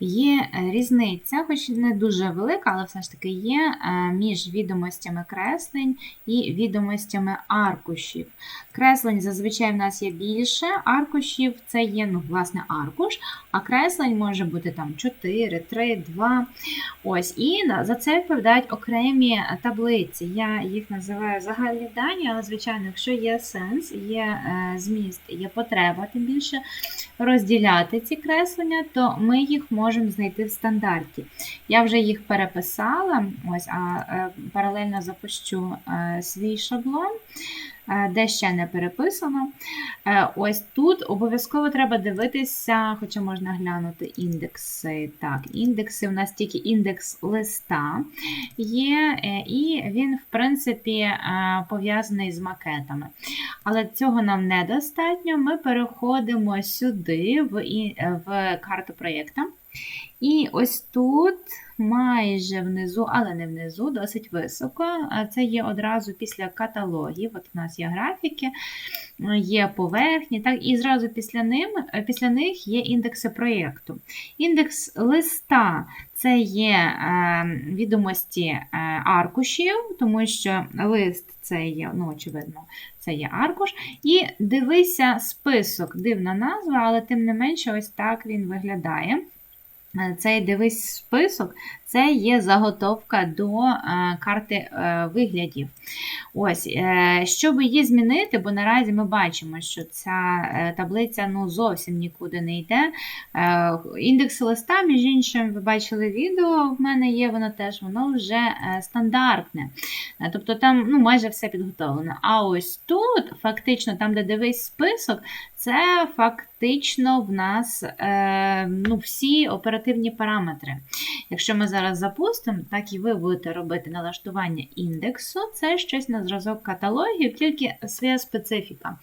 Є е, різниця, хоч не дуже велика, але все ж таки є е, між відомостями креслень і відомостями аркушів. Креслень зазвичай в нас є більше, аркушів це є, ну, власне, аркуш, а креслень може бути там 4, 3, 2. Ось, і за це відповідають окремі таблиці. Я їх називаю загальні дані, але, звичайно, якщо є сенс, є е, зміст, є потреба, тим більше розділяти ці креслення, то ми їх можемо знайти в стандарті. Я вже їх переписала, ось, а е, паралельно запущу е, свій шаблон. е, Де ще не переписано. Ось тут обов'язково треба дивитися, хоча можна глянути індекси. Так, індекси у нас тільки індекс листа є, і він, в принципі, пов'язаний з макетами. Але цього нам недостатньо. Ми переходимо сюди, в, в карту проєкту. І ось тут, майже внизу, але не внизу, досить високо. Це є одразу після каталогів. От у нас є графіки, є поверхні, так, і зразу після, ним, після них є індекси проєкту. Індекс листа це є е, відомості е, аркушів, тому що лист це є, ну, очевидно, це є аркуш. І дивися список, дивна назва, але тим не менше, ось так він виглядає. Е, Цей дивись список це є заготовка до е, карти е, виглядів. Ось, щоб її змінити, бо наразі ми бачимо, що ця таблиця ну, зовсім нікуди не йде. Індекс листа, між іншим, ви бачили відео, в мене є, воно теж воно вже стандартне. Тобто там ну, майже все підготовлено. А ось тут, фактично, там, де дивись список, це фактично в нас е, ну, всі оперативні параметри. Якщо ми зараз запустимо, так і ви будете робити налаштування індексу, це щось на зразок каталогів, тільки своя специфіка.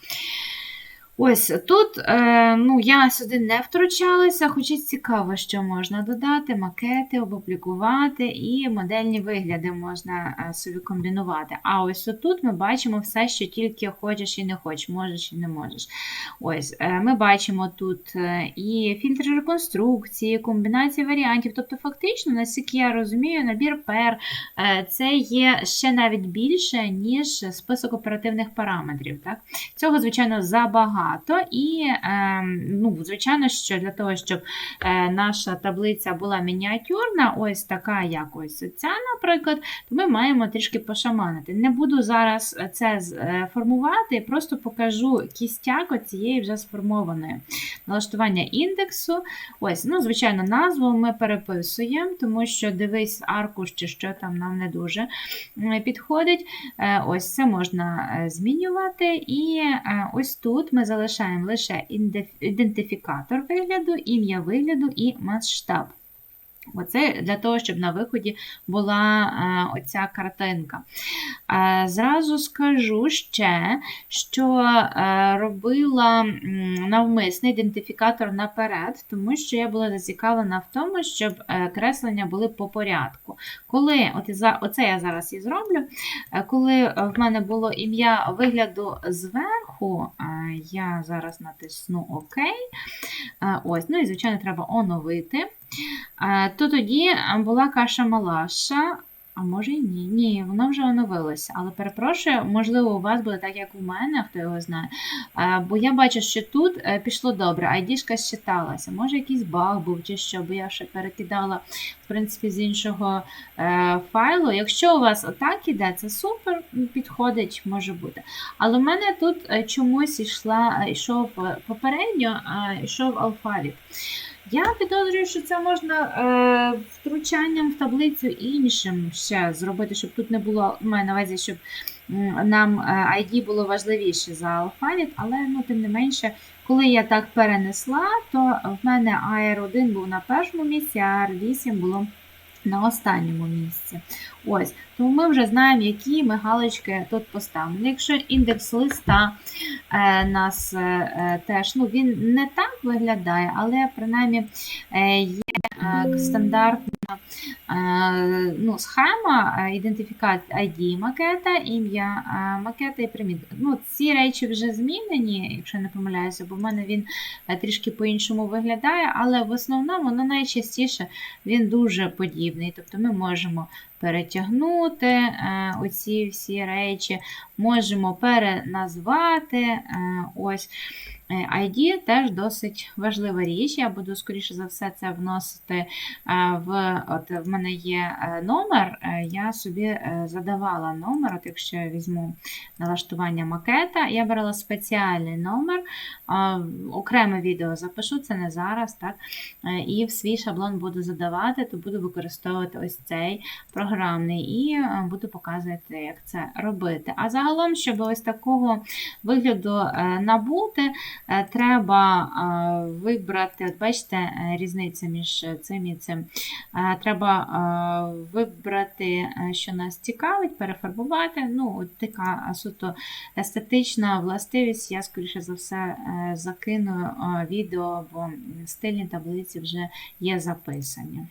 Ось тут е, ну, я сюди не втручалася, хоча цікаво, що можна додати, макети, опублікувати і модельні вигляди можна е, собі комбінувати. А ось тут ми бачимо все, що тільки хочеш і не хочеш, можеш і не можеш. Ось, е, Ми бачимо тут і фільтри реконструкції, комбінації варіантів. Тобто, фактично, наскільки я розумію, набір пер це є ще навіть більше, ніж список оперативних параметрів. Так? Цього, звичайно, забагато. І, е, ну, звичайно, що для того, щоб е, наша таблиця була мініатюрна, ось така, як ось ця, наприклад, то ми маємо трішки пошаманити. Не буду зараз це е, формувати, просто покажу кістяк цієї вже сформованої. Налаштування індексу. Ось, ну, звичайно, назву ми переписуємо, тому що дивись аркуш чи що там нам не дуже підходить. Е, Ось це можна змінювати. І ось тут ми залишаємо лише ідентифікатор вигляду, ім'я вигляду і масштаб. Оце для того, щоб на виході була е, оця картинка. Е, зразу скажу ще, що е, робила навмисний ідентифікатор наперед, тому що я була зацікавлена в тому, щоб креслення були по порядку. Коли, от оце я зараз і зроблю, коли в мене було ім'я вигляду зверху, я зараз натисну ОК. Ось, ну і, звичайно, треба оновити. Е, То тоді була каша малаша. А може і ні. Ні, воно вже оновилося. Але перепрошую, можливо, у вас буде так, як у мене, хто його знає. Е, Бо я бачу, що тут е, пішло добре, айдішка считалася. Може, якийсь баг був чи що, бо я ще перекидала, в принципі, з іншого е, файлу. Якщо у вас отак іде, це супер, підходить, може бути. Але в мене тут е, чомусь йшла, е, йшов е, попередньо, е, йшов алфавіт. Я підозрюю, що це можна е, втручанням в таблицю іншим ще зробити, щоб тут не було, маю на увазі, щоб нам е, ID було важливіше за алфавіт, але ну, тим не менше, коли я так перенесла, то в мене AR1 був на першому місці, а AR8 було на останньому місці. Ось, тому ми вже знаємо, які ми галочки тут поставимо. Якщо індекс листа е, нас е, е, теж ну, він не так виглядає, але принаймні е, є е, стандартна е, ну, схема, е, ідентифікація ID макета, ім'я е, макета і примітка. Ну, ці речі вже змінені, якщо я не помиляюся, бо в мене він е, трішки по-іншому виглядає, але в основному ну, найчастіше він дуже подібний. Тобто ми можемо перетягнути е, оці всі речі, можемо переназвати. е, ось. Е, ID теж досить важлива річ. Я буду, скоріше за все, це вносити е, в. От в мене є е, номер, я собі задавала номер, от якщо я візьму налаштування макета, я брала спеціальний номер, окреме відео запишу, це не зараз, так? І в свій шаблон буду задавати, то буду використовувати ось цей програмний і буду показувати, як це робити. А загалом, щоб ось такого вигляду набути, треба е, вибрати, от бачите, е, різниця між цим і цим. Е, Треба е, вибрати, е, що нас цікавить, перефарбувати. Ну, от така суто естетична властивість. Я, скоріше за все, е, закину е, відео, бо стильні таблиці вже є записані.